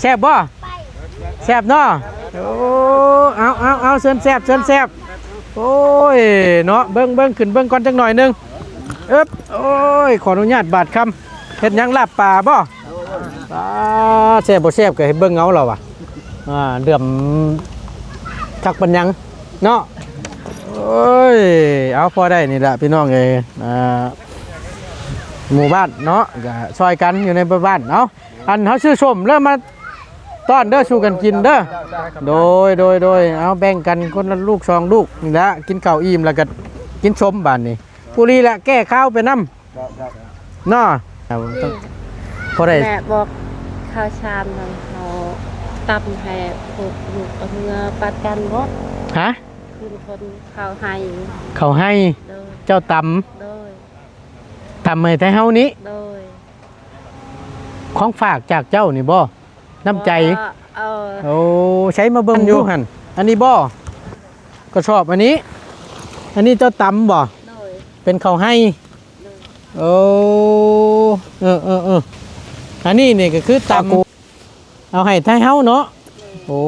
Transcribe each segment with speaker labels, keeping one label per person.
Speaker 1: แซ่บบ่แซ่บเนาะโอ้เอาเอาเอาเชิญแซ่บเชิญแซ่บโอ้ยเนาะเบิ้งเบิ้งขึ้นเบิ้งก่อนจักหน่อยหนึงเอ๊บโอ้ยขออนุญาตบาดคำเฮ็ดยังลาบป่าบ่ปลาแซ่บบ่แซ่บก็ให้เบิ้งเอาเราอะอ่าเดือมทักปัญญังเนาะโอ้ยเอาพอได้นี่แหละพี่น้องเอ้อ่าหมู่บ้านเนาะก็ซอยกันอยู่ในบ้านเนาะอันเขาชื่อชมเริ่มมา ต้อนเด้อชูกันกินเด้อโดยโดยโดยเอาแบ่งกันคนละลูกสองลูกนี่ละกินข้าวอิ่มแล้วก็กินชมบ้านนี่ผู้รีละแก้ข้าวไปน้ำเนาะเอาต้องพอได้
Speaker 2: แม่บอกข้าวชามนั้นเขาตำให้พวกลูกเอาเนื้อปัดกันบด
Speaker 1: ฮะ
Speaker 2: คืนคนข้าวให้
Speaker 1: เขาให้
Speaker 2: โดย
Speaker 1: เจ้าต
Speaker 2: โดยำ
Speaker 1: ตำให้ไทยเฮานี้
Speaker 2: โดย
Speaker 1: ของฝากจากเจ้านี่บ่ น้ำใจ
Speaker 2: ว่าเออ
Speaker 1: โอ้ใช้มาเบิ่งอยู่หันอันนี้บ่ก็ชอบอันนี้ อันนี้เจ้าตำบ่
Speaker 2: โดย
Speaker 1: เป็นเขาวให้
Speaker 2: โดย
Speaker 1: โอ้เออเออเอออันนี้นี่ก็คือตำเอาให้ไทยเฮาเนาะโอ้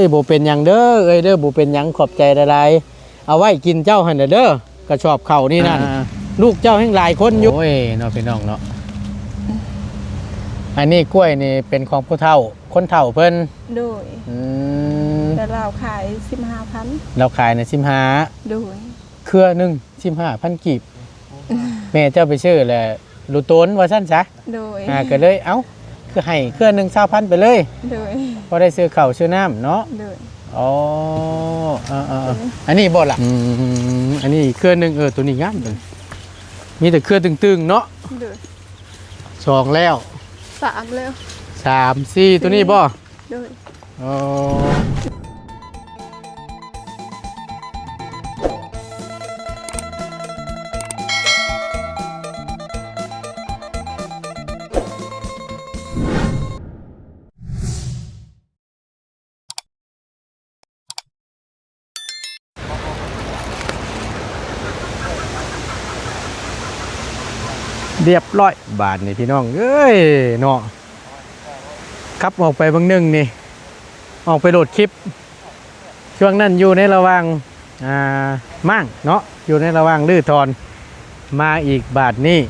Speaker 1: ยบ่เป็นหยังเด้อเอ้ยเด้อบ่เป็นหยังขอบใจหลายๆเอาไว้กินเจ้าหั่นน่ะเด้อก็ชอบเขาวนี่นั่นลูกเจ้าแห่งหลายคนอยู่โอ้ยเนาะพี่น้องเนาะ อันนี้กล้วยนี่เป็นของผู้เฒ่า คนเฒ่าเพิ่น
Speaker 3: โดย
Speaker 1: อืม
Speaker 3: แต่เราขายสิบห้าพัน
Speaker 1: เราขายในสิมหา
Speaker 3: โดย
Speaker 1: เครือหนึ่งสิมหาพันกีบแม่เจ้าไปชื่อแหละลูโตนว่าสั้นซะ
Speaker 3: โดย
Speaker 1: อ่าก็เลยเอ้าคือให้เครือหนึ่งเศร้าพันไปเลย
Speaker 3: โดย
Speaker 1: พอได้ซื้อข้าวซื้อน้ำเนาะ
Speaker 3: โดย
Speaker 1: อ๋ออ่าอ่าอ่าอันนี้บ่ล่ะอืมอันนี้เครือหนึ่งเออตัวนี้งามตัวนี้มีแต่เครือตึงๆเนาะ
Speaker 3: โดย
Speaker 1: สองแล้ว
Speaker 3: สามแล้ว
Speaker 1: สามสี่ตัวนี้บ่
Speaker 3: โดย
Speaker 1: อ๋อ เรียบร้อยบาทนี่พี่น้องเอ้ยเนาะขับออกไปบางหนึงนี่ ออกไปโหลดคลิป ช่วงนั้นอยู่ในระว่างอ่ามั่งเนาะอยู่ในระว่างลื้อทอนมาอีกบาทนี้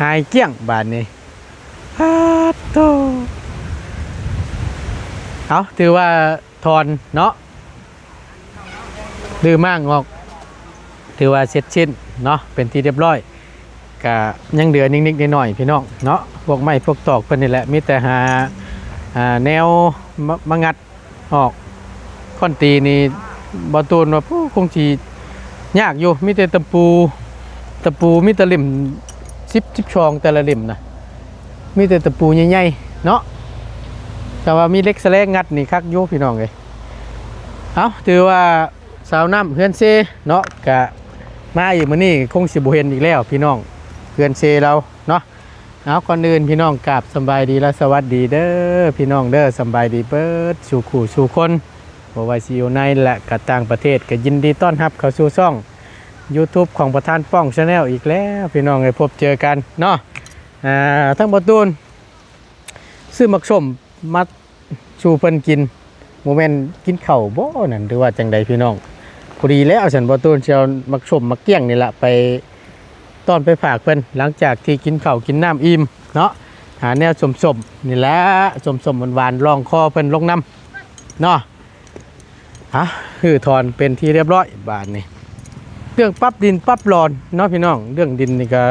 Speaker 1: หายเกี้ยงบาทนี้ฮัตโตเอาถือว่าทอนเนาะลื้อมั่งออก ถือว่าเสร็จชิ้นเนาะเป็นที่เรียบร้อย กะยังเหลือนิดๆหน่อยๆพี่น้องเนาะพวกไม้พวกตอกเพิ่นนี่แหละมีแต่หาแนวมะมะงัดออกค่อนตีนี่บอตูนว่าผู้คงจียากอยู่มีแต่ตะปูตะปูมีต่เล่มสิบสิบชองแต่ละเล่มนะมีแต่ตะปูใหญ่ๆเนาะแต่ว่ามีเล็กแสลงงัดนี่คักอยู่พี่น้องเลยเอาถือว่าสาวน้ำเฮือนเซเนาะกะมาอีกมื้อนี้คงสิบ่เห็นอีกแล้วพี่น้อง เฮือนเซเราเนาะเอาก่อนอื่นพี่น้องกราบสบายดีและสวัสดีเด้อพี่น้องเด้อสบายดีเบิดสู่ขู่สู่คนบ่ว่าสิอยู่ในและกะต่างประเทศก็ยินดีต้อนรับเข้าสู่ช่อง YouTube ของประธานป้องชาแนลอีกแล้วพี่น้องให้พบเจอกันเนาะอ่าทั้งประตูนซื้อมักสมมาสู่เพิ่นกินโมเมนต์กินเข้าวบ่นั่นหรือว่าจังใดพี่น้องพอดีแล้วฉันประตูนสิเชียวมักสมมักเกี้ยงนี่ละไป ตอนไปฝากเพิ่นหลังจากที่กินข้าวกินน้ำอิ่มเนาะหาแนวสมๆนี่แหละสมๆหวานๆรองคอเพิ่นลงน้ำเนาะฮะคือถอนเป็นที่เรียบร้อยบาทนี่เรื่องปั๊บดินปั๊บรอนเนาะพี่น้อง เรื่องดินนี่ก็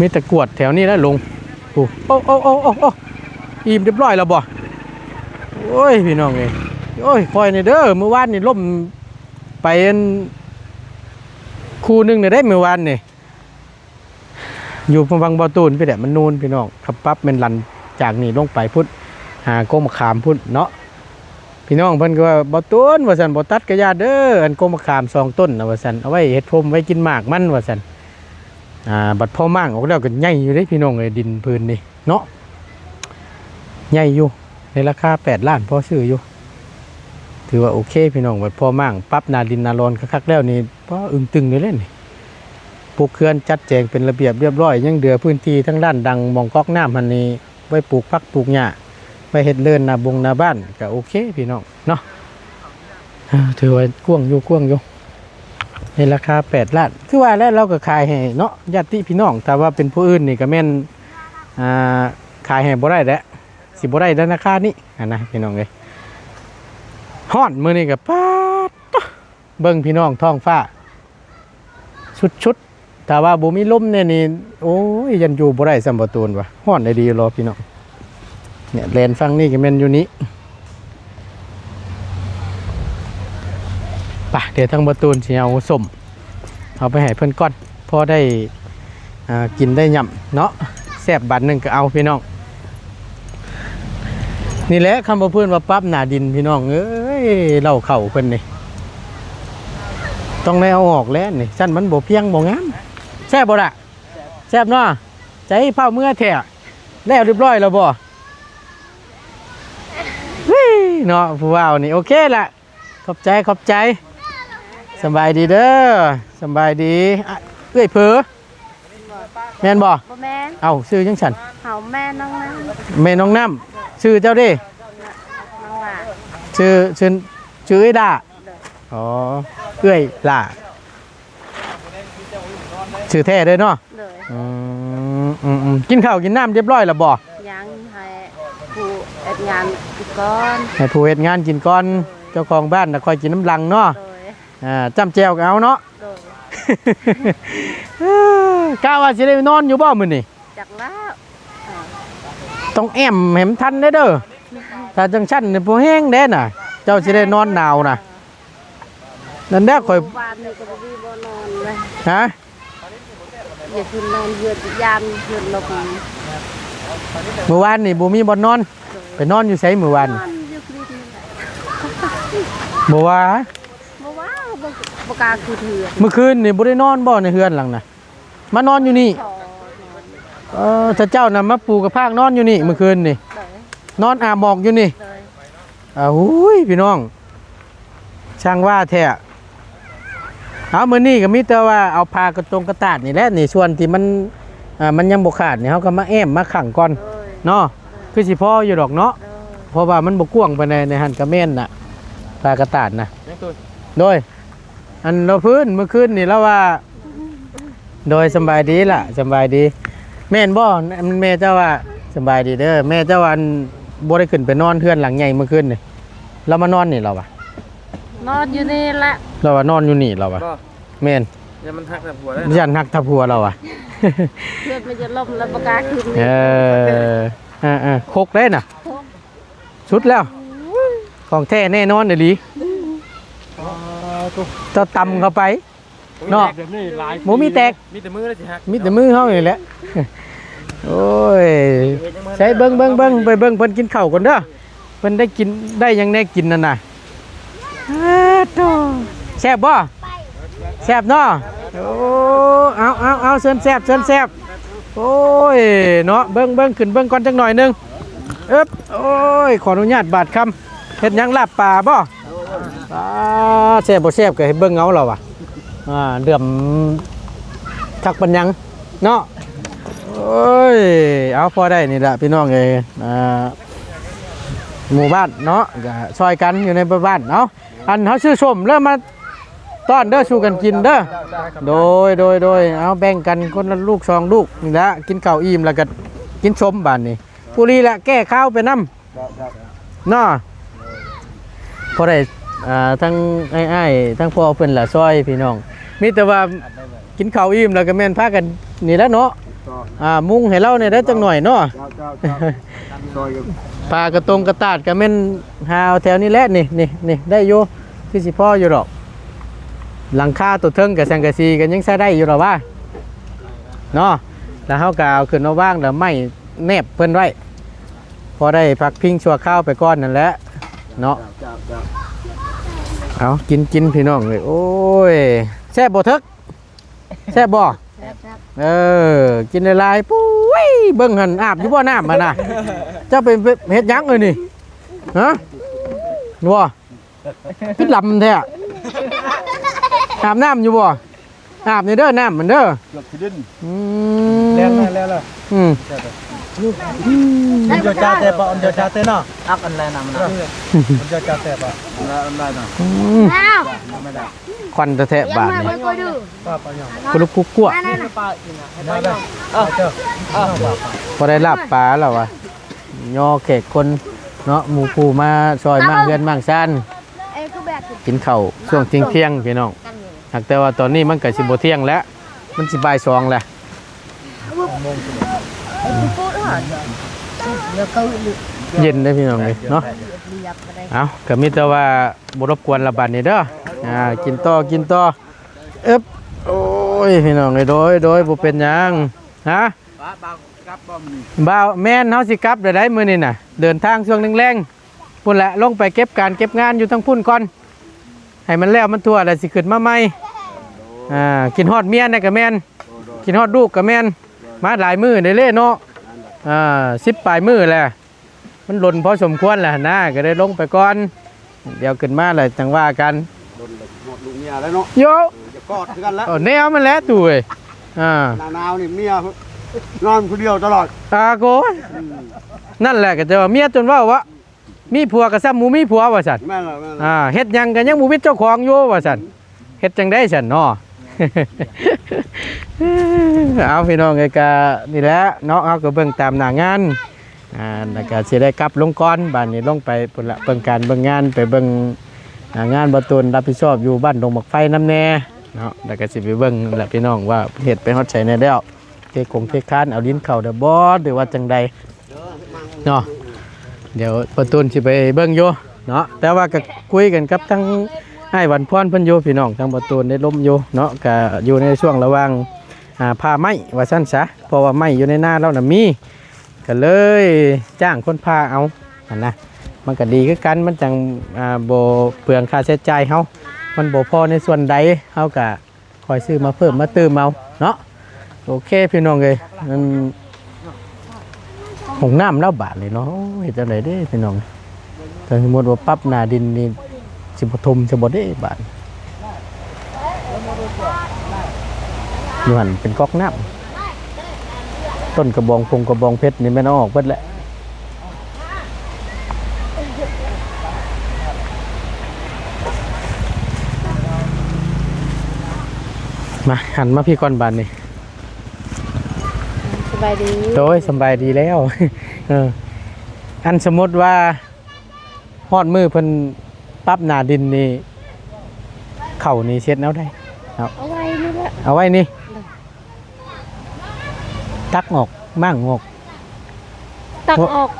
Speaker 1: มีแตะกวดแถวนี้แล้วลงโอ้โอ้โอ้โอ้โอ้โอ้อิ่มเรียบร้อยแล้วบ่โอ้ยพี่น้องเอ้ยโอ้ยคอยนี่เด้อเมื่อวานนี่ล่มไปอัน คู่หนึงเนี่ยได้เมื่อวานนี่อยู่ฟังบอตูนพี่แดดมันนูนพี่น้องขับปั๊บมันลันจากนี่ลงไปพุทธหาก้มขามพุทธเนาะพี่น้องเพิ่นก็ว่าบอตูนว่าสันบอตัดกระยาเด้ออันก้มขามสองต้นนะว่าสันเอาไว้เฮ็ดพรมไว้กินหมากมันว่าสันอ่าบัดพ่อมั่งออกแล้วก็ใหญ่อยู่เด้พี่น้องเลยดินพื้นนี่เนาะใหญ่อยู่ในราคาแปดล้านพอซื้ออยู่ ถือว่าโอเคพี่น้องบัดพอมั่งปั๊บนาดินนาลอนคักๆแล้วนี่เพออึงตึงเลยเล่นปลูกเขื่อนจัดแจงเป็นระเบียบเรียบร้อย ยังเดือพื้นที่ทั้งด้านดังมองก๊อกน้ำพันนี้ไว้ปลูกพักปลูกหญ้าไว้เฮ็ดเลินนาบงนาบ้านก็โอเคพี่น้องเนาะถือว่ากว้างอยู่กว้างอยู่ในราคา8ล้านคือว่าแล้วเราก็ขายให้เนาะญาติพี่น้องแต่ว่าเป็นผู้อื่นนี่ก็แม่นขายให้บ่ได้แหละสิบ่ได้ในราคานี้นะพี่น้องเอ้ย ฮ้อนมือนี้ก็ป๊าดตะเบิ่งพี่น้องท้องฟ้า ชุดชุดๆถ้าว่าบ่มีลมเนี่ยนี่โอ้ยยันอยู่บ่ได้สัมปตูนวะฮ้อนได้ดีรอพี่น้องเนี่ยแลนฟังนี่ก็แม่นอยู่นี้ป่ะเดี๋ยวทางประตูนสิเอาสมเอาไปให้เพิ่อนก่อนพอได้กินได้ย่ำเนาะแซ่บบัดหนึ่งก็เอาพี่น้อง นี่แหละคำว่าเพื่อนว่าปั๊บหน้าดินพี่น้องเอ้ยเล่าเข่าเพิ่นนี่ต้องได้เอาออกแล้วนี่สั้นมันบ่เพียงบ่งามแซ่บบ่ล่ะแซ่บเนาะใจเผาเมื่อแท้แล้วเรียบร้อยแล้วบ่เฮ้ยเนาะผู้ว่าวนี่โอเคละขอบใจขอบใจสำบายดีเด้อสำบายดีอะเอ้ยเผลอแม่นบ่
Speaker 2: บ่แม่น
Speaker 1: เอ้าชื่อจังฉัน
Speaker 2: เฮาแม่น้องนะ
Speaker 1: แม่น้องน้ำ ชื่อเจ้าเดิ
Speaker 2: น้องว่า
Speaker 1: ชื่อชื่อชื่อไอ้ดาอ๋อเอ้ยล่าชื่อแท้เด้อเนาะ
Speaker 2: เลย
Speaker 1: อืมอืมอืมกินข้าวกินน้ำเรียบร้อยแล้วบ่
Speaker 2: ยังให้ผู้เอ็ดงานอีกก่อน
Speaker 1: ให้ผู้เฮ็ดงานกินก่อนเจ้าของบ้านน่ะคอยกินน้ำลังเนาะ
Speaker 2: โดย
Speaker 1: อ่าจำแจวก็เอาเนาะ
Speaker 2: โดย
Speaker 1: กล้าว่าสิได้นอนอยู่บ่มื้อนี้
Speaker 2: จักแล้วเออ
Speaker 1: ต้องแอมให้มันทันเด้อเด้อถ้าจังชั้นนี่บ่แห้งเด้น่ะ เจ้าสิได้นอนหนาวน่ะนั่นแหละข่อย
Speaker 2: วานนี่ก็บ่มีบ่นอนเลย
Speaker 1: ฮะ
Speaker 2: อย่าคืนนอนเยือนยามเยือนลม
Speaker 1: เมื่อวานนี่บ่มีบ่อนนอน ไปนอนอยู่ไสมื้อวาน
Speaker 2: นอนอยู่คืนนี่แหละ
Speaker 1: บ่ว่า
Speaker 2: บ่ว่าบ่บ่กล้าคือเถื่อน
Speaker 1: เมื่อคืนนี่บ่ได้นอนบ่ในเฮือนหลังน่ะมานอนอยู่นี่
Speaker 2: พอนอน
Speaker 1: เออถ้าเจ้าน่ะมาปูกับพากนอนอยู่นี่เมื่อคืนนี่
Speaker 2: เลย
Speaker 1: นอนอาบหมอกอยู่นี่
Speaker 2: เลย
Speaker 1: อ้าวหุยพี่น้อง ช่างว่าแท้เอามื้อนี้ก็มีแต่ว่าเอาพากระตรงกระตาดนี่แหละนี่ส่วนที่มันอ่ามันยังบ่ขาดนี่เฮาก็มาแอมมาขังก่อน
Speaker 2: เลย
Speaker 1: เนาะคือสิพออยู่ดอกเนาะ
Speaker 2: เลย
Speaker 1: เพราะว่ามันบ่กว้างปานใดในหันกระแม่นน่ะพากระตาดน่ะโดย อันเราพื้นเมื่อคืนนี่แล้วว่า โดยสำบายดีล่ะสำบายดี แม่นบ่แม่เจ้าว่าสำบายดีเด้อแม่เจ้าว่าอันบ่ได้ขึ้นไปนอนเทือนหลังใหญ่เมื่อคืนนี่เรามานอนนี่เราว่ะ
Speaker 2: นอนอยู่นี่แหละ
Speaker 1: เราว่านอนอยู่นี่เราว่ะ
Speaker 4: ก็
Speaker 1: แม่น
Speaker 4: อย่ามันหักแต่หัวได้
Speaker 1: ยันหักทับหัวเราว่ะ
Speaker 2: เพื่อนมันจะล่มแล้วบ่กล้าคืน
Speaker 1: เอ
Speaker 2: นี่
Speaker 1: ออ่าอ่าโคกได้น่ะสุดแล้วของแท้แน่นอนเดี๋ยวลีเจ้าตำเข้าไป เนาะ
Speaker 4: แบบนี้หลาย
Speaker 1: หมูมีแตก
Speaker 4: มีแต่มือแล้วสิหัก
Speaker 1: มีแต่มือเฮานี่แหละ โอ้ย ใช้เบิ่งเบิ่งเบิ่งไปเบิ่งเพิ่นกินข้าวก่อนเด้อ เพิ่นได้กินได้หยังแน่กินนั่นน่ะอ้าโธ่แซ่บบ่แซ่บเนาะโอ้เอาเอาเอาเชิญแซ่บเชิญแซ่บโอ้ย เนาะเบิ่งเบิ่งขึ้นเบิ่งก่อนจักหน่อยหนึงเอ๊บโอ้ย ขออนุญาตบาดคำเฮ็ดหยังลาบปลาบ่ปลาแซ่บบ่แซ่บก็ให้เบิ่งเอาเราว่ะ อ่าเดือมทักปัญญังเนาะโอ้ยเอาพอได้นี่แหละพี่น้องเอยอ่าหมู่บ้านเนาะก็ซอยกันอยู่ในบ้านเนาะอันเขาชื่อชมเริ่มมาต้อนเด้อชูกันกินเด้อโดยโดยโดยเอาแบ่งกันคนละลูกสองลูกนี่ละกินข้าวอิ่มแล้วก็กินชมบ้านนี่ผู้รีละแก้ข้าวไปน้ำเนาะพอได้ทั้งไอ้ไอ้ทั้งพ่อเพิ่นละซอยพี่น้อง มีแต่ว่ากินข้าวอิ่มแล้วก็แม่นพากันนี่แหล้วเนาะอ่ามุงให้เราเนี่ยได้จังหน่อยเนาะ
Speaker 4: เจ้าเจ้าเจ้าซอยกับ
Speaker 1: ปลากระตงกระตาดก็แม่นหาเอาแถวนี้แหละนี่นี่นี่ได้อยู่คือสิพ่ออยู่หรอก หลังคาตัวเทิงกับสังกะสีกันยังใช้ได้อยู่หรอว่าเนาะแล้วเฮาก็เอาขึ้นมาว่างแล้วไม่แนบเพิ่นไว้พอได้พักพิงชั่วข้าวไปก่อนนั่นแหละเนาะ
Speaker 4: เจ้าเจ้า
Speaker 1: เอากินกินพี่น้องเลยโอ้ย แซ่บบ่เทึกแซ่บบ่เออ กินหลายๆปุ้ยเบิ่งหันอาบอยู่บ่น้ำมาน่ะเจ้าเป็นเฮ็ดหยังเลยนี่ฮะนัวพิดลำแท้อาบน้ำอยู่บ่อาบนี่เด้อน้ำมันเด้อ
Speaker 4: เกือบที่ดิน
Speaker 1: อืม
Speaker 4: แล้วแล้วแล้ว
Speaker 1: อืม
Speaker 4: มันจะจ่าแต่ปะมันจะจ่าแต่เนาะอักอันแรงนะมั นมันจะจ่าแต่ปะแล้วอันแรงนะ
Speaker 1: อืม
Speaker 4: ไม่ได้
Speaker 1: ควันตะแทะบาดนี่
Speaker 4: ป้าปะยอง
Speaker 1: กุลุกกุ๊กกัว
Speaker 4: ได้ได้เออเจ้าเออ
Speaker 1: พอได้ลาบปลาแล้ววะย่อแขกคนเนาะหมู่ผู้มาซอยมั่งเฮือนมั่งซ่าน
Speaker 3: เอ้ก็แบบ
Speaker 1: กินข้าวช่วงเที่ยงเที่ยงๆพี่น้องหากแต่ว่าตอนนี้มันก็สิบ่เที่ยงแล้ว มันสิบ่ายสองแล้ วเย็นได้อพี่น้องเลยเนาะเอาก็มีแต่ว่าบรบกวนละบาดนี้เด้อ อ่า กินต่อ กินต่อ เอ๊บโอ้ย พี่น้องเอ้ยโดยโดยบ่เป็นหยัง ฮะ
Speaker 4: ป้าป้ากับป้อมนี่
Speaker 1: บ่าวแม่นเฮาสิกลับได้ได้มื้อนี้น่ะ เดินทางช่วงแรงๆพุ่นแหละลงไปเก็บการเก็บงานอยู่ทั้งพุ่นก่อน ให้มันแล้วมันทั่วแล้วสิขึ้นมาใหม่ อ่า กินฮอดเมียน่ะก็แม่น กินฮอดลูกก็แม่น มาหลายมื้อได้เลยเนาะ อ่า10ปลายมื้อแล้วมันหล่นพอสมควรแล้วนะก็ได้ลงไปก่อน เดี๋ยวขึ้นมาแล้วจังว่ากัน
Speaker 4: โดนหมดลุงเมียแล้วเนาะ
Speaker 1: โย
Speaker 4: จะกอดกันแล้ว
Speaker 1: เอาแนวมันแล้วตู้เอ้ยอ่า
Speaker 4: หนาวนี่เมียนอนคนเดียวตลอด
Speaker 1: อาโกยนั่นแหละก็จะว่าเมียจนว่าว่ามีผัวก็ซ้ำหมูมีผัวว่าซั่น
Speaker 4: แม่ละแม่ละ
Speaker 1: อ่าเฮ็ดหยังกันยังบ่มีเจ้าของอยู่ว่าซั่นเฮ็ดจังได้ซั่นเนาะ เอาพี่น้องเอ้ยก็นี่แหละเนาะเอาก็เบิ่งตามหน้างานอ่าแล้วก็สิได้กลับลงก่อนบ้านนี้ลงไปพุ่นละเบิ่งการเบิ่งงานไปเบิ่งงานบ่ตูนรับผิดชอบอยู่บ้านดงบักไฟน้ำแน่เนาะแล้วก็สิไปเบิ่งแหละพี่น้องว่าเฮ็ดไปฮอดไสแน่แล้วเทคงเทคานเอาลิ้นเข้าเด้อบ่หรือว่าจังใดเนาะเดี๋ยวประตูนสิไปเบิ่งอยู่เนาะแต่ว่าก็คุยกันกับทั้ง ให้วันพรเพิ่นอยู่พี่น้องทางประตูได้ล้มอยู่เนาะก็อยู่ในช่วงระหว่างอ่าพาไม้ว่าซั่นซะเพราะว่าไหมอยู่ในหน้าเราน่ะมีก็เลยจ้างคนพาเอาอันนะมันก็ดีคือกันมันจังอ่าบ่เปลืองค่าใช้จ่ายเฮามันบ่พอในส่วนใดเฮาก็คอยซื้อมาเพิ่มมาเติมเอาเนาะโอเคพี่น้องเอ้ยมันหงน้ำเล่าบาทเลยเนาะเฮ็ดจังไดเด้พี่น้องถ้าสมมติว่าปรับหน้าดินนี่ สิบทมจะบดได้บาทอยู่หันเป็นก๊อกน้ำต้นกระบองพงกระบองเพชรนี่แม่นเอาออกเบิดแหละมาหันมาพี่ก่อนบานนี่
Speaker 2: สบายดี
Speaker 1: โดยสำบายดีแล้ว เออ อันสมมติว่าฮอดมือเพิ่น ปรั๊บหนาดินนี่เข่านี่เช็ดเอาได้
Speaker 2: เอาไว้นี่แหละ
Speaker 1: เอาไว้นี่ ตักออกมั่งออก
Speaker 2: ตักออก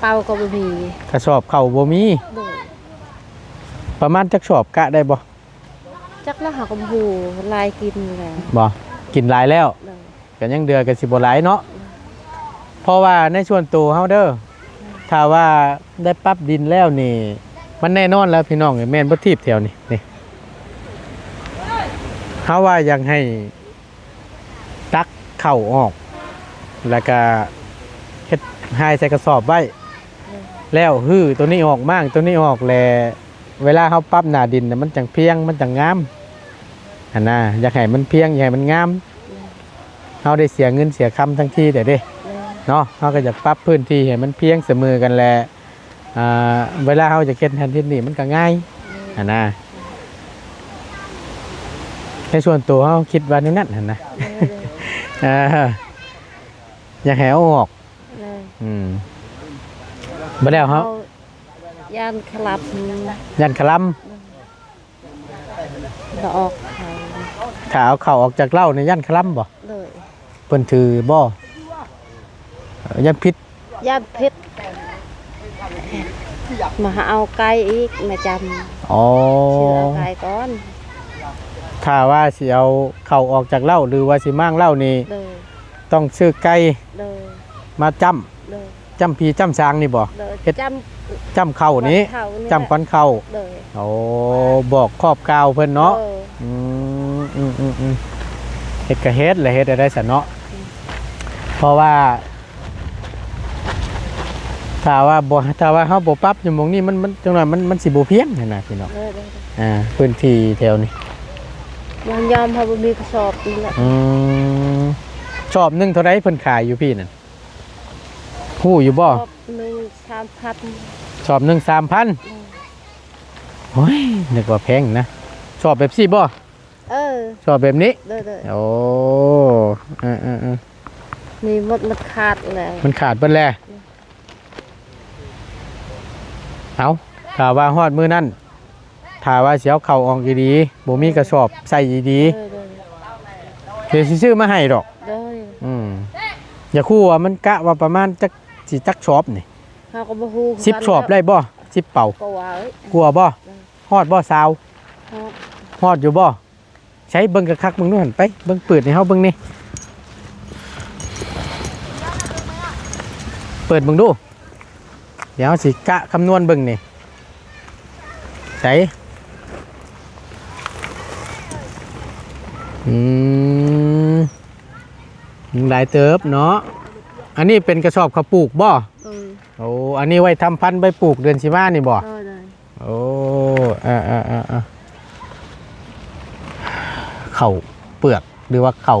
Speaker 2: เป่าก็บ่มี
Speaker 1: กระสอบเข่าบ่มี
Speaker 2: โดย
Speaker 1: ประมาณจักสอบกะได้บ่
Speaker 2: จักแล้วหากับหูลายกินแล้ว
Speaker 1: บ่กินหลายแล้ว
Speaker 2: เลย
Speaker 1: ก็ยังเดือกันสิบ่หลายเนาะ เพราะว่าในส่วนตัวเฮาเด้อถ้าว่าได้ปรั๊บดินแล้วนี่ มันแน่นอนแล้วพี่น้องเอ้แม่นบ่ทีบแถวนี่นี่เฮาว่าอยากให้ตักเข้าออก แล้วก็เฮ็ดหายใส่กระสอบไว้แล้วฮื้อตัวนี้ออกมากตัวนี้ออกแลเวลาเฮาปั๊บหน้าดินน่ะมันจังเพียงมันจังงามอันน่ะอยากให้มันเพียงอยากให้มันงามเฮาได้เสียเงินเสียคำทั้งที่เด้เด้
Speaker 2: เลย
Speaker 1: เนาะเฮาก็จะปรับพื้นที่ให้มันเพียงเสมอกันแหละอ่า เวลาเฮาจะเก็ดแทนที่นี่มันก็ง่ายอันน่ะในส่วนตัวเฮาคิดว่านี่นั่นหั่นนะอ่าอยากให้เอาออก
Speaker 2: เลย
Speaker 1: อืมบ่แล้วเฮา
Speaker 2: ย่านคลับ
Speaker 1: ยันคลัม
Speaker 2: เราออกเขา
Speaker 1: ถ้าเอาเข้าออกจากเหล้าในยันคลัมบ่
Speaker 2: เลย
Speaker 1: เพิ่นถือบ่เอ่อยันพิษ
Speaker 2: ย่านเพชร มาหาเอาไก่อีกมาจ
Speaker 1: อ๋อำ
Speaker 2: เชื่อเอาไก่ก่อน
Speaker 1: ถ้าว่าสิเอาเข้าออกจากเหล้าหรือว่าสิมั่งเหล้านี่
Speaker 2: เลย
Speaker 1: ต้องซื้อไก่
Speaker 2: เลย
Speaker 1: มาจ้ำ
Speaker 2: เลย
Speaker 1: จ้ำพีจ้ำช้างนี่บ่
Speaker 2: เลย
Speaker 1: เฮ็ด
Speaker 2: จ
Speaker 1: จ้ำเข่าำนี้
Speaker 2: เขานี่
Speaker 1: จ้ำก้อนเข่า
Speaker 2: เลย
Speaker 1: โอ้บอกครอบกาวเพิ่นเนาะ
Speaker 2: ออ
Speaker 1: อืมอืมอืมอืมเฮ็ดกะเฮ็ดแหละเฮ็ดได้สันเนาะเพราะว่า ถ้าว่าบ่ถ้าว่าเฮาบ่ปรับอยู่หมองนี้มันมันจังหน่อยมันมันสิบ่เพียงนั่นน่ะพี่น้อง
Speaker 2: เลยเลย
Speaker 1: อ่าพื้นที่แถวนี้
Speaker 2: มันยอมพาบ่มีกระสอบนี่แหละ
Speaker 1: อืมชอบหนึงเท่าไรเพิ่นขายอยู่พี่นั่นฮู้อยู่บ่
Speaker 2: สอบหนึ่งสามพัน
Speaker 1: ชอบหนึ่งสามพันโอ้ยนึกว่าแพงนะ ชอบแบบซี่บ่
Speaker 2: เออ
Speaker 1: ชอบแบบนี้
Speaker 2: เด้อเด้อ
Speaker 1: โอ้เออเออเออ
Speaker 2: นี่หมดมันขาดแล้ว
Speaker 1: มันขาดเบิดแล้ว เอาถ้าว่าฮอดมือนั่นถ้าว่าเสียวเข่าออกดีๆบ่มีกระสอบใส่ดี
Speaker 2: เด้อเด้อ
Speaker 1: ๆเดี๋ยวสิซื้อมาให้ดอก
Speaker 2: เด้อ
Speaker 1: อืมอย่าคู่ว่ามันกะว่าประมาณจักสิจักชอบนี่
Speaker 2: เฮาก็บ่ฮู้
Speaker 1: สิบชอบได้บ่สิบเป่า
Speaker 2: ก็ว่าเอ้ย
Speaker 1: กลัวบ่ฮอดบ่สาว
Speaker 2: เฮา
Speaker 1: ฮอดอยู่บ่ใช้เบิ่งกระคักเบิ่งนู่นไปเบิ่งเปิดให้เฮาเบิ่งนี่เปิดเบิ่งดู เดี๋ยวสิกะคำนวณเบิ่งนี่ใส่อืมหลายเติบเนาะ อันนี้เป็นกระสอบข้าวปลูกบ่
Speaker 2: เออ
Speaker 1: โอ้อันนี้ไว้ทำพันธุ์ใบปลูกเดือนสิมานี่บ่
Speaker 2: เด้อเด้อ
Speaker 1: โอ้อ่าอ่าอ่าอ่าเข่าเปลือกหรือว่าเข่า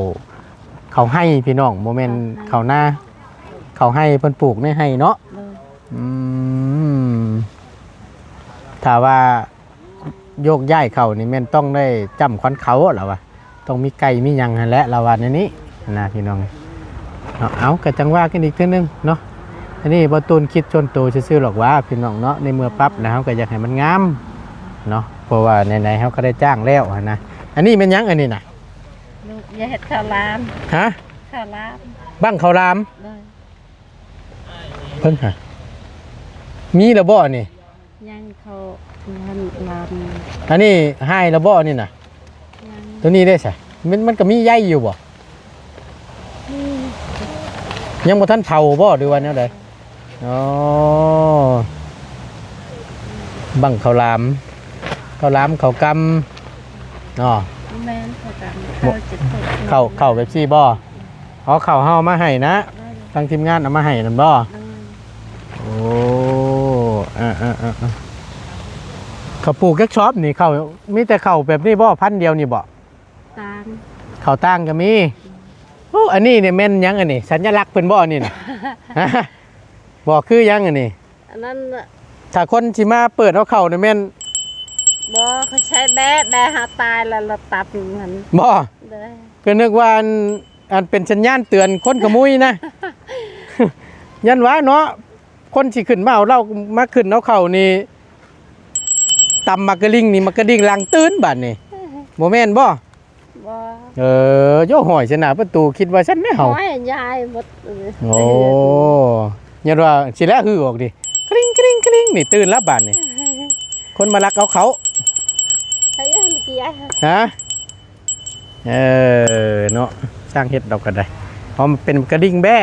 Speaker 1: เข่าให้พี่น้องโมเมนต์เข่าหน้า เข่าให้เพิ่นปลูกไม่ให้เนาะ
Speaker 2: เด้อ
Speaker 1: อืม ถ้าว่าโยกย้ายเข่านี่แม่นต้องได้จำควันเขาเหรอวะต้องมีไก่มีหยังหั้นแหละละวันนี้นะพี่น้องเนาะเอากระจังว่ากันอีกเทีนึงเนาะอันนี้บอตูนคิดชนโตซื่อๆหรอกว่าพี่น้องเนาะในเมื่อปั๊บแล้วเขาก็อยากให้มันงามเนาะเพราะว่าไหนๆเขาก็ได้จ้างแล้วอะนะอันนี้เป็นหยังอันนี้นะ
Speaker 2: ลูกอย่าเฮ็ดข้าวหลาม
Speaker 1: ฮะ
Speaker 2: ข้าวหลาม
Speaker 1: บั้งข้าวราม
Speaker 2: เด้อ
Speaker 1: เพิ่งหะมีระบ่นี่
Speaker 2: ยังเขามันลาม
Speaker 1: อันนี้ให้ระบ่นี่นะ
Speaker 2: ยัง
Speaker 1: ตัวนี้ได้ใช่มันมันก็มีใยอยู่บ่
Speaker 2: นี่
Speaker 1: ยังบ่ทันเผาบ่หรือว่าแนวใดอ๋อบั้งข้าวรามข้าวรามข้าวกำอ๋อ
Speaker 2: แม่นเขากันเขาจะตก
Speaker 1: เข่าเข่าแบบซี่บ่อ๋อเข่าเฮาเอามาให้นะ
Speaker 2: ได้
Speaker 1: ทางทีมงานเอามาให้นั่นบ่
Speaker 2: ได้
Speaker 1: โอ้ อ่าอ่าอ่าอ่าเขาปลูกแก๊กช็อปนี่เขามีแต่เขาแบบนี้บ่พันธุ์เดียวนี่บ่
Speaker 2: ตาม
Speaker 1: เขาตั้งก็มีโอ้อันนี้เนี่ยแม่นหยังอันนี้สัญลักษณ์เพิ่นบ่อันนี้น่ะฮะบ่คือหยังอันนี้
Speaker 2: อันนั้นน่ะ
Speaker 1: ถ้าคนสิมาเปิดเอาเข้าเนี่ยแม่น
Speaker 2: บ่เขาใช้แบะแบะหาตายแล้วเราตับมัน
Speaker 1: บ่
Speaker 2: เด้อ
Speaker 1: ก็นึกว่าอันอันเป็นสัญญาณเตือนคนขโมยนะ ยันว่าเนาะ คนสิขึ้นมาเอาเรามาขึ้นเอาเข้านี่ตำมักกะลิงนี่มักกะลิงลังตื่นบัดนี่บ่แม่นบ่
Speaker 2: บ่
Speaker 1: เออโยหอยชนะประตูคิดว่าฉันไม่เห่า
Speaker 2: โอ้ยยายหมดเออ
Speaker 1: โอ้ยันว่าสิแล้วฮือออกดิกริ๊งกริ๊งกริ๊งนี่ตื่นแล้วบานนี่คนมาลักเอาเขา
Speaker 2: เฮ้ยลูกยาย
Speaker 1: ฮะเออเนาะสร้างเฮ็ดดอกกันได้เพราะมันเป็นกระดิ่งแบ้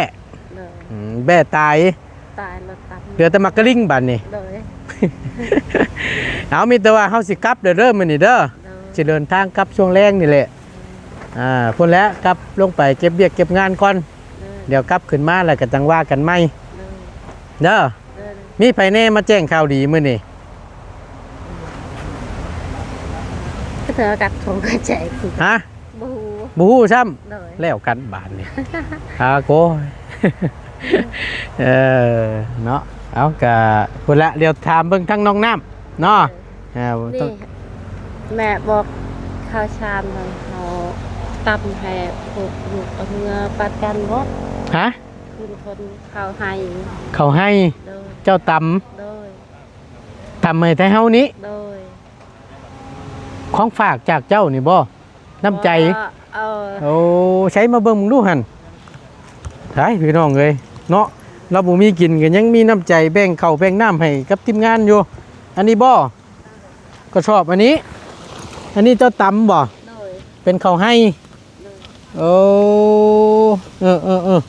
Speaker 2: เด้อ
Speaker 1: อืมแบ้ตาย
Speaker 2: ตายแล้วตับ
Speaker 1: เหลือแต่มักกะลิงบานนี่
Speaker 2: เด้อ
Speaker 1: เอามีแต่ว่าเฮาสิกลับเด้อเด้อมื้อนี้เด้อ
Speaker 2: เด้อ
Speaker 1: สิเดินทางกลับช่วงแรงนี่แหละอ่าพุ่นแล้วกลับลงไปเก็บเบียกเก็บงานก่อน
Speaker 2: เด้อ
Speaker 1: เดี๋ยวกลับขึ้นมาแล้วก็จังว่ากันใหม่
Speaker 2: เด้อ
Speaker 1: เด้อ
Speaker 2: เด้อ
Speaker 1: มีไผแน่มาแจ้งข่าวดีมื้อนี้
Speaker 2: ก็เธอกัดของกระแจกคือ
Speaker 1: ฮะ
Speaker 2: บู
Speaker 1: บฮู้ซ้
Speaker 2: เด้อำ
Speaker 1: แล้วกันบานนี่ อาโกย เออ เนาะ เอากะพุ่นละเดี๋ยวถามเบิ่งทั้งน้องน้ำเนาะอ่าต้อ
Speaker 2: นี่
Speaker 1: ง
Speaker 2: แม่บอกข้าวชามนั้นเขาตำให้พวกลูกเอาเมื่อปัดกันรถ
Speaker 1: ฮะ
Speaker 2: คือคนเขาให้
Speaker 1: เขาให้
Speaker 2: โดย
Speaker 1: เจ้าต
Speaker 2: โดยำ
Speaker 1: ทำให้แต่เฮานี้
Speaker 2: โดย
Speaker 1: ของฝากจากเจ้านี่บ่น้ำใจ
Speaker 2: ว่าเออ
Speaker 1: โอ้ใช้มาเบิ่งมึงดูหั่นใช่พี่น้องเอ้ยเนาะ เราบ่มีกินก็ยังมีน้ำใจแบ่งข้าวแบ่งน้ำให้กับทีมงานอยู่ อันนี้บ่ก็ชอบอันนี้ อันนี้เจ้าตำบ่
Speaker 2: โดย
Speaker 1: เป็นข้าวให้โอ้เออเออเออ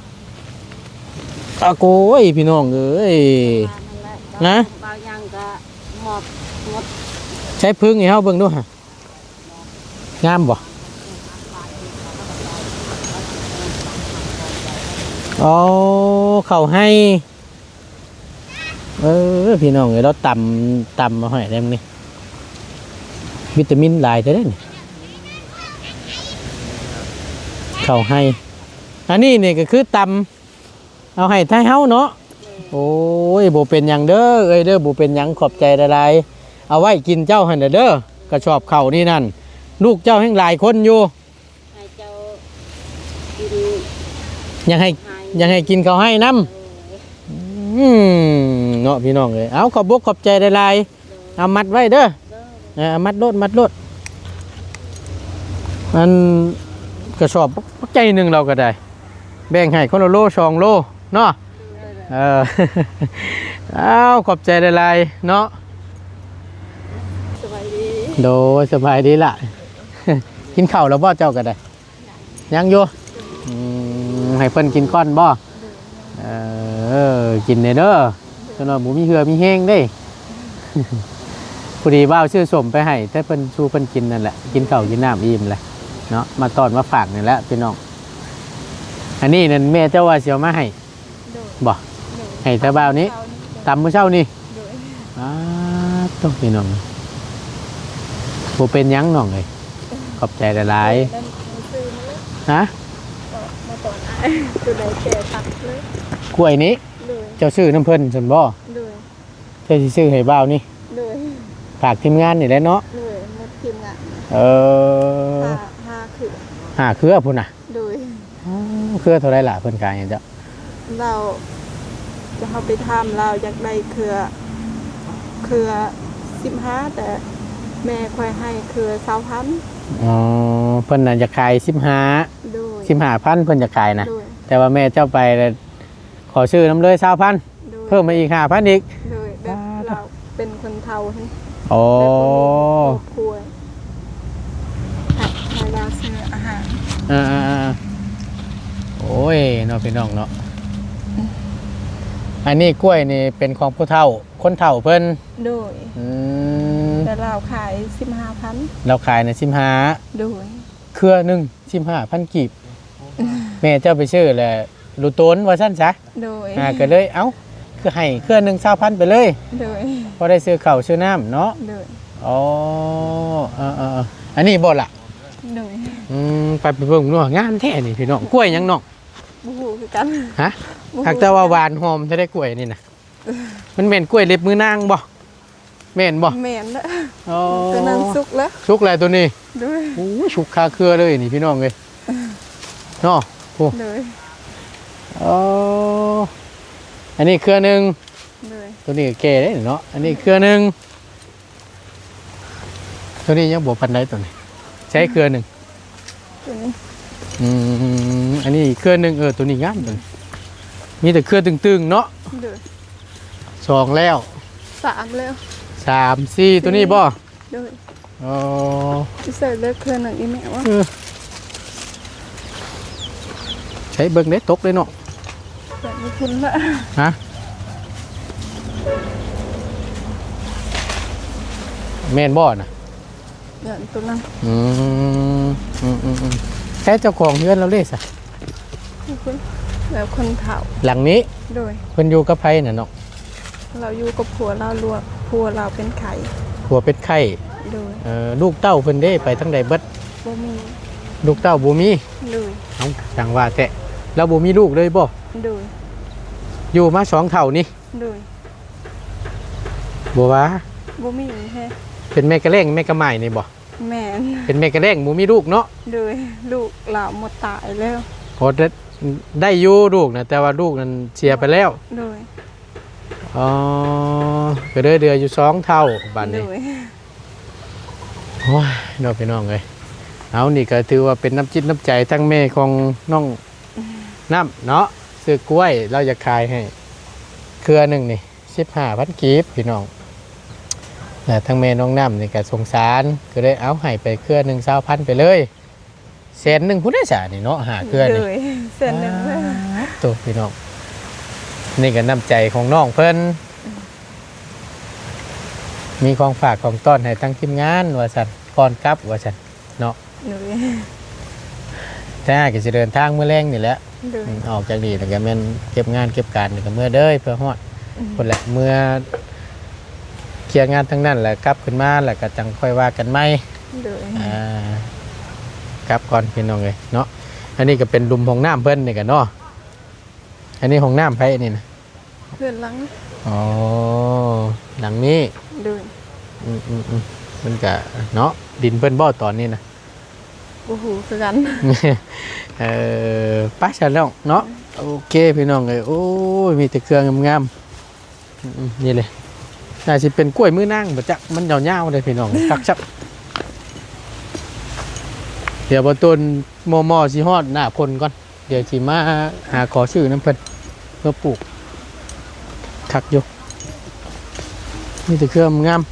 Speaker 1: อาโกยพี่น้องเอ้ยนะ
Speaker 2: บางอย่างก็หมดหมด
Speaker 1: ใช้พึ่งให้เฮาเบิ่งดูฮะงามบ่ โอ้ข้าวให้ เออ พี่น้องเอ้ยเราตำตำมาให้ได้มั้ยนี่วิตามินหลายจะได้นี่เข้าให้ อันนี้นี่ก็คือตำเอาให้ท้ายเฮาเนาะโอ้ยบ่เป็นหยังเด้อเอ้ยเด้อบ่เป็นหยังขอบใจหลายๆเอาไว้กินเจ้าหั่นน่ะเด้อกระชอบข้าวนี่นั่น ลูกเจ้าแห่งหลายคนอยู่
Speaker 2: ให้เจ้ากิน
Speaker 1: ยังให้
Speaker 2: ให้
Speaker 1: ยังให้กินข้าวให้นํ
Speaker 2: เออ
Speaker 1: อืมเนาะพี่น้องเอ้ยเอาขอบอกขอบใจหลายๆเอามัดไว้เด้อ
Speaker 2: เด้อ
Speaker 1: เออมัดโลดมัดโลดมันกระสอบปักใจหนึ่งเราก็ได้ แบ่งให้คนละโลสองโลเนาะเออเอาขอบใจหลายๆเนาะ
Speaker 3: สบายดี
Speaker 1: โดยสบายดีล่ะ กินข้าวแล้วบ่เจ้าก็ได้ ยังอยู่อืม ให้เพิ่นกินก้อนบ่เออกินเด้อเด้อจนว่าหมูมีเหือมีแห้งเด้พอดีว่าวชื่อสมไปให้แต่เพิ่นชูเพิ่นกินนั่นแหละกินข้าวกินน้ำอิ่มแหละเนาะมาตอนมาฝากนี่แหละพี่น้องอันนี้นั่นแม่เจ้าว่าเสียวมาให้
Speaker 3: โดย
Speaker 1: บ่
Speaker 3: โดย
Speaker 1: ให้แต่บ่าวนี้
Speaker 3: เช้านี้
Speaker 1: ตำมื้อเช้านี่
Speaker 3: โดย
Speaker 1: อ้าต้องพี่น้องบ่เป็นหยังน้องเลยขอบใจหลาย
Speaker 3: นั่นมันซื้อมาเลย
Speaker 1: ๆฮะ
Speaker 3: ก็มา ตอนอ้ายตัวใดแก่ตักเลย
Speaker 1: กล้วยนี้
Speaker 3: โดย
Speaker 1: เจ้าซื้อน้ำเพิ่นซั่นบ่
Speaker 3: โดย
Speaker 1: เจ้าสิซื้อให้บ่าวนี่
Speaker 3: โดย
Speaker 1: ฝากทีมงานนี่แหละเนาะ
Speaker 3: โดยหมดทีมงาน
Speaker 1: เออ
Speaker 3: ห้าห้าคือ
Speaker 1: หาเครือพุ่นน่ะ
Speaker 3: โดย
Speaker 1: อ้าวเครือเท่าไรล่ะเพิ่นขายให้เจ้า
Speaker 3: เราจะเข้าไปทำเราอยากได้เครือ เครือสิบห้าแต่แม่ค่อยให้เครือสาวพัน
Speaker 1: อ๋อเพิ่นน่ะจะขาย15
Speaker 3: โดย
Speaker 1: 15,000เพิ่นจะขายนะ
Speaker 3: โดย
Speaker 1: แต่ว่าแม่เจ้าไปแล้วขอซื้อน้ำเลย20,000
Speaker 3: โดย
Speaker 1: เพิ่มมาอีก5,000อีก
Speaker 3: โดยแบบเราเป็นคนเทาให้
Speaker 1: อ๋อ
Speaker 3: แบบบ่มีครอบครัวให้ให้เราซื้ออาหาร
Speaker 1: อ่าๆๆโอ้ยเนาะพี่น้องเนาะ อันนี้กล้วยนี่เป็นของผู้เฒ่า คนเฒ่าเพิ่น
Speaker 3: โดย
Speaker 1: อืม
Speaker 3: แต่เราขายสิบห้าพัน
Speaker 1: เราขายใน15
Speaker 3: โดย
Speaker 1: เครือหนึง15,000กีบ แม่เจ้าไปซื้อแหละรูโตนว่าซั่นซะ
Speaker 3: โดย
Speaker 1: อ่าก็เลยเอ้าคือให้เครือหนึง20,000ไปเลย
Speaker 3: โดย
Speaker 1: พอได้ซื้อข้าวซื้อน้ำเนาะ
Speaker 3: โดย
Speaker 1: อ๋อเออเออเอออันนี้บ่ล่ะ
Speaker 3: โดย
Speaker 1: อืมไปไปเบิ่งดูงามแท้นี่พี่น้องกล้วยหยังน้อง
Speaker 3: บูฮูคือกัน
Speaker 1: ฮะ
Speaker 3: บ่ฮู้
Speaker 1: หากแต่ว่าหวานหอมจะได้กล้วยนี่นะมันเหม็นกล้วยเล็บมือนางบ่เหม็นบ่
Speaker 3: แมนแล้ว
Speaker 1: อ๋อ
Speaker 3: ตัวนั้นสุกแล้ว
Speaker 1: ชุกอะไรตัวนี้
Speaker 3: โดย
Speaker 1: โอ้ยชุกคาเครือเลยนี่พี่น้องเลย เนาะโอ้
Speaker 3: โดย
Speaker 1: อ๋ออันนี้เครือหนึง
Speaker 3: โดย
Speaker 1: ตัวนี้ก็แก่ได้เนาะอันนี้เครือหนึงตัวนี้ยังบ่ปันได้ตัวนี้ ใช้เครือหนึง
Speaker 3: ตัวนี้
Speaker 1: อืมอันนี้อีกเครือหนึงเออตัวนี้งามตัวนี้มีแต่เครือตึงๆเนาะ
Speaker 3: โดย
Speaker 1: สองแล้ว
Speaker 3: สามแล้ว
Speaker 1: สามสี่ตัวนี้บ่
Speaker 3: โดย
Speaker 1: อ๋อ
Speaker 3: ใส่เลือกเครื่องหนึ่งอีแม่ว่า
Speaker 1: เออ ใช้เบิ่งได้ตกเลยเนาะ
Speaker 3: แบบไม่คุ้นละ
Speaker 1: ฮะแม่นบ่น่ะ
Speaker 3: แบบตัวนั้น
Speaker 1: อืมอืมอืมอืมแค่เจ้าของเฮือนเราเลยสะ
Speaker 3: ไม่คุ้นแบบคนเฒ่า
Speaker 1: หลังนี้
Speaker 3: โดย
Speaker 1: เพิ่นอยู่กับไผน่ะเนาะ
Speaker 3: เราอยู่กับผัวเราลวกผัวเราเป็นไข่
Speaker 1: ผัวเป็ดไข่
Speaker 3: โดย
Speaker 1: เอ่อลูกเต้าเพิ่นเด้ไปทั้งใดเบิด
Speaker 3: บ่มี
Speaker 1: ลูกเต้าบ่มี
Speaker 3: โดย
Speaker 1: เอ้าจังว่าแต่ แล้วบ่มีลูกเลยบ่
Speaker 3: โดย
Speaker 1: อยู่มาสองเท่านี่
Speaker 3: โดย
Speaker 1: บ่ว่า
Speaker 3: บ่มีแฮะ
Speaker 1: เป็นแม่กระเล่งแม่กระไม้นี่บ่
Speaker 3: แม่น
Speaker 1: เป็นแม่กระเล่งบ่มีลูกเนาะ
Speaker 3: โดยลูกเราหมดตายแล้ว
Speaker 1: โอ้ได้ได้อยู่ลูกนะแต่ว่าลูกนั้นเสียไปแล้ว
Speaker 3: โดย
Speaker 1: อ๋อก็เลยเดืออยู่สองเท่าบัดนี้
Speaker 3: โดย
Speaker 1: โอ้ยน้องพี่น้องเลยเอานี่ก็ถือว่าเป็นน้ำจิตน้ำใจทั้งแม่ของน้อง น้ำเนาะซื้อกล้วยเราจะขายให้ เครือหนึ่งนี่สิบห้าพันกีบพี่น้องแต่ทั้งแม่น้องน้ำนี่ก็สงสารก็เลยเอาให้ไปเครือหนึ่งเศร้าพันไปเลยแสนหนึ่งพุทธศาสนี่เนาะหาเครือ
Speaker 3: โด
Speaker 1: นี่
Speaker 3: ยเส้นหนึ่งแล้ว
Speaker 1: ตัวพี่น้องนี่ก็น้ำใจของน้องเพิ่นมีของฝากของต้อนให้ตั้งทีมงานว่าสันก่อนกลับว่าสันเนาะ
Speaker 3: โดย
Speaker 1: แต่อาก็จะเดินทางเมื่อแรงนี่แหละ
Speaker 3: โดย
Speaker 1: อืมออกจากนี่แล้วก็แม่นเก็บงานเก็บการนี่ก็เมื่อเด้อเพื่อฮอดคนแหละเมื่อเคลียร์งานทั้งนั้นแหละกลับขึ้นมาแล้วก็จังค่อยว่ากันไหม
Speaker 3: โดย
Speaker 1: อ่ากลับก่อนพี่น้องเลยเนาะอันนี้ก็เป็นลุมของน้ำเพิ่นนี่กันเนาะอันนี้ของน้ำไผนี่นะ
Speaker 3: เพื่อนหลัง
Speaker 1: อ๋อหลังนี้
Speaker 3: โดย
Speaker 1: อืมอืมอืมมันก็เนาะดินเพิ่นบ่ตอนนี้นะ
Speaker 3: บ่ฮู้คือกัน
Speaker 1: เออไป้าฉันแล้วเนาะโอเคพี่น้องเลยโอ้ยมีแต่เครื่องงามๆอืมๆนี่เลยน่าจะเป็นกล้วยมือนางบ่จักมันยาวๆเลยพี่น้องคักชับเดี๋ยวบ่ต้นโมอมอสิฮอดหน้าพลก่อน เดี๋ยวสิมาหาขอชื่อน้ำเพิ่นเพื่อปลูกคักอยู่มีแต่เครื่องงาม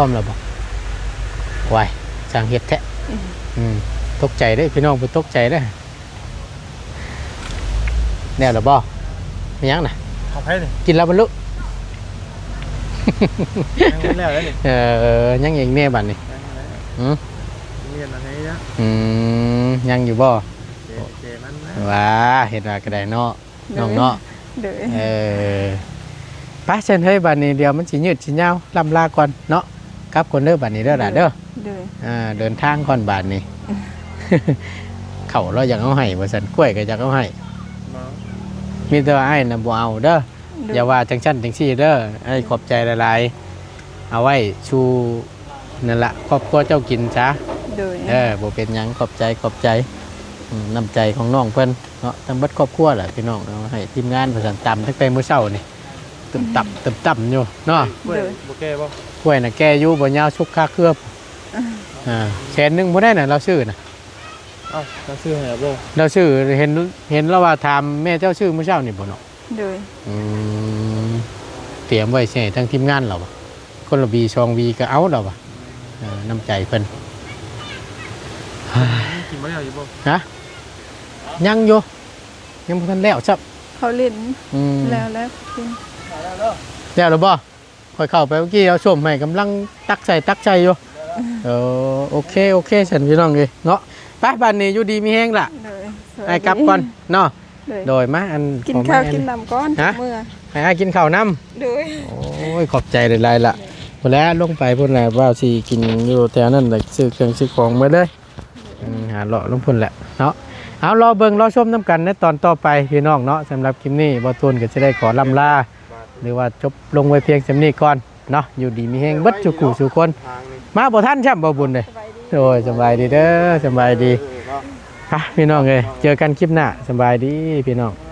Speaker 1: ร้อมแล้วบอกไว้สร้างเห็ดแท้อืมตกใจได้อพี่น้องไปตกใจได้อแน่หรอบ่ไม่ยังน่ะ
Speaker 4: ของไผ่นี่
Speaker 1: กินแล้วบรรลุ
Speaker 4: ยังแล้วแล้วนี่
Speaker 1: เออยังเองแน่บัดนี่อืม
Speaker 4: เรียนอะไรนะ
Speaker 1: อืมยังอยู่บ่
Speaker 4: เจเจมันนะ
Speaker 1: ว้าเห็ดว่ากระไดเนาะน้องเนาะ
Speaker 3: โดย
Speaker 1: เออไป้าเชิญเฮ้ยบัดนี้เดี๋ยวมันสิยืดสิยาวลำลาก่อนเนาะ กลับคนเด้อบัดนี้เด้อล่ะเด้อ
Speaker 3: โดย
Speaker 1: อ่าเดินทางก่อนบาทนี่เขาเราอยากเอาให้บ่สันกล้วยก็อยากเอาให้
Speaker 4: มา
Speaker 1: มีแต่ว่าไอ้น่ะบ่เอาเด้อ
Speaker 3: โดย
Speaker 1: อย่าว่าจังชั้นจังซี่เด้อไอ้ขอบใจหลายๆเอาไว้ชูนั่นละครอบครัวเจ้ากินซะ
Speaker 3: โดย
Speaker 1: เออบ่เป็นหยังขอบใจขอบใจอืมน้ำใจของน้องเพิ่นเนาะทั้งเบัดครอบครัวแหละพี่น้องเอาให้ทีมงานประสานตำตั้งแต่มื้อเช้านี่ตึมตับตึมตับอยู่เนาะ
Speaker 4: กล้วยโอเคป่ะ
Speaker 1: กล้วยน่ะแกอยู่บ่ยาวชุกค่าเคลือบอ่าแสนหนึงบ่ได้น่ะเราซื้อน่ะ
Speaker 4: เอ้าจะซื้อให้บ่
Speaker 1: เราชื่อเห็นเห็นแล้วว่าถามแม่เจ้าชื่อเมื่อเช้านี่บ่เนาะ
Speaker 3: โดย
Speaker 1: อืมเตรียมไว้ใช่ทั้งทีมงานเราบ่คนละบีชองวีก็เอาเราบ่เออน้ำใจเพิ่น
Speaker 4: กินบ่ได้อยู่บ่
Speaker 1: ฮะยังอยู่ยังบ่ทันแล้วซับ
Speaker 3: เขาเล่น
Speaker 1: อืม
Speaker 3: แล้วแล้วกิน
Speaker 1: แล้วหรือบ่ค่ อยเข้าไปเมื่อกี้เอาชมให้กำลังตักใส่ตักใจอยู่เออโอเคโอเคฉันพี่น้องเลยเนาะไปบ้านนี้อยู่ดีมีแฮงล่ะ
Speaker 3: โดยสวัสดี
Speaker 1: ไอ้กลับก่อนเนาะ
Speaker 3: โดย
Speaker 1: โดยมาอัน
Speaker 3: กิน
Speaker 1: ของ
Speaker 3: ข้าว
Speaker 1: แม่
Speaker 3: กินน้ำก้อน
Speaker 1: ฮะ
Speaker 3: เมื่อ
Speaker 1: ให้อ้ายกินข้าวน้ำ
Speaker 3: โดย
Speaker 1: โอ้ยขอบใจหลายๆละพอแล้วลงไปพุ่นแหละว่าสิกินอยู่แถวนั้นแหละซื้อเครื่องซื้อของมาเลยอืมหาเลาะลงพุ่นแหละเนาะเอารอเบิ่งรอชมน้ำกันในตอนต่อไปพี่น้องเนาะสำหรับคลิปนี้บอตูนก็จะได้ขอลำลา หรือว่าจบลงไว้เพียงสำนี้ก่อนเนาะอยู่ดีมีแฮงเบัดจุกูสุคน
Speaker 4: ทางนี้
Speaker 1: มาบ่ท่านช่ำบ่บุญเลยโอ้ยสบายดีเด้อสบายดี
Speaker 4: เออเนาะ
Speaker 1: ไปพี่น้องเลยเจอกันคลิปหน้าสบายดีพี่น้อง
Speaker 4: เอ